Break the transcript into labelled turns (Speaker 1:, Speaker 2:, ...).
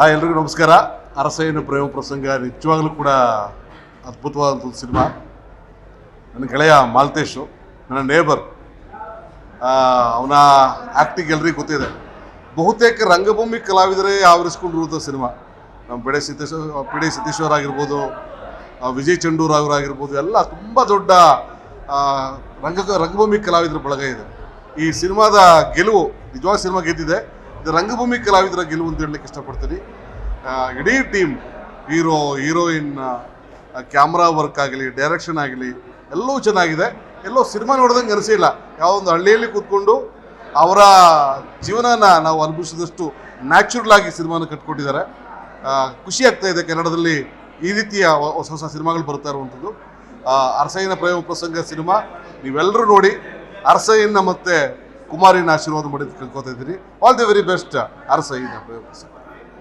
Speaker 1: Hi ಎಲ್ರಿಗೂ ನಮಸ್ಕಾರ. ಅರಸಯ್ಯನ ಪ್ರೇಮ ಪ್ರಸಂಗ ನಿಜವಾಗ್ಲೂ ಕೂಡ ಅದ್ಭುತವಾದಂಥ ಸಿನಿಮಾ. ನನ್ನ ಗೆಳೆಯ ಮಾಲ್ತೇಶು ನನ್ನ ನೇಬರ್ ಅವನ ಆ್ಯಕ್ಟಿಂಗ್ ಎಲ್ರಿಗೂ ಗೊತ್ತಿದೆ. ಬಹುತೇಕ ರಂಗಭೂಮಿ ಕಲಾವಿದರೇ ಆವರಿಸ್ಕೊಂಡಿರುವಂಥ ಸಿನಿಮಾ. ನಮ್ಮ ಬಿಡೆ ಸಿದ್ದೇಶ್ವರ ಪಿ ಡಿ ಸಿದ್ದೇಶ್ವರ ಆಗಿರ್ಬೋದು ಆ, ವಿಜಯ್ ಚಂಡೂರ್ ಅವರಾಗಿರ್ಬೋದು ಎಲ್ಲ ತುಂಬ ದೊಡ್ಡ ರಂಗ ರಂಗಭೂಮಿ ಕಲಾವಿದರ ಬಳಗ ಇದೆ. ಈ ಸಿನಿಮಾದ ಗೆಲುವು ನಿಜವಾದ ಸಿನಿಮಾ ಗೆದ್ದಿದೆ. ರಂಗಭೂಮಿ ಕಲಾವಿದರ ಗೆಲುವು ಅಂತ ಹೇಳಲಿಕ್ಕೆ ಇಷ್ಟಪಡ್ತೀನಿ. ಇಡೀ team, hero, heroine camera work ಆಗಲಿ, ಡೈರೆಕ್ಷನ್ ಆಗಲಿ, ಎಲ್ಲವೂ ಚೆನ್ನಾಗಿದೆ. ಎಲ್ಲೋ ಸಿನಿಮಾ ನೋಡಿದಂಗೆ ಅನಿಸಿಲ್ಲ ಯಾವೊಂದು ಹಳ್ಳಿಯಲ್ಲಿ ಕೂತ್ಕೊಂಡು ಅವರ ಜೀವನನ ನಾವು ಅನುಭವಿಸಿದಷ್ಟು ನ್ಯಾಚುರಲ್ ಆಗಿ ಸಿನಿಮಾನ ಕಟ್ಕೊಟ್ಟಿದ್ದಾರೆ. ಖುಷಿ ಆಗ್ತಾ ಇದೆ ಕನ್ನಡದಲ್ಲಿ ಈ ರೀತಿಯ ಹೊಸ ಹೊಸ ಸಿನಿಮಾಗಳು ಬರ್ತಾ ಇರುವಂಥದ್ದು. ಅರಸಯ್ಯನ ಪ್ರೇಮ ಪ್ರಸಂಗ ಸಿನಿಮಾ ನೀವೆಲ್ಲರೂ ನೋಡಿ. ಅರಸಯ್ಯನ ಮತ್ತೆ ಕುಮಾರಿನ ಆಶೀರ್ವಾದ ಮಾಡಿ ಕಳ್ಕೊತಾ ಇದ್ದೀನಿ ಆಲ್ ದಿ ವೆರಿ ಬೆಸ್ಟ್ ಅರಸ ಈ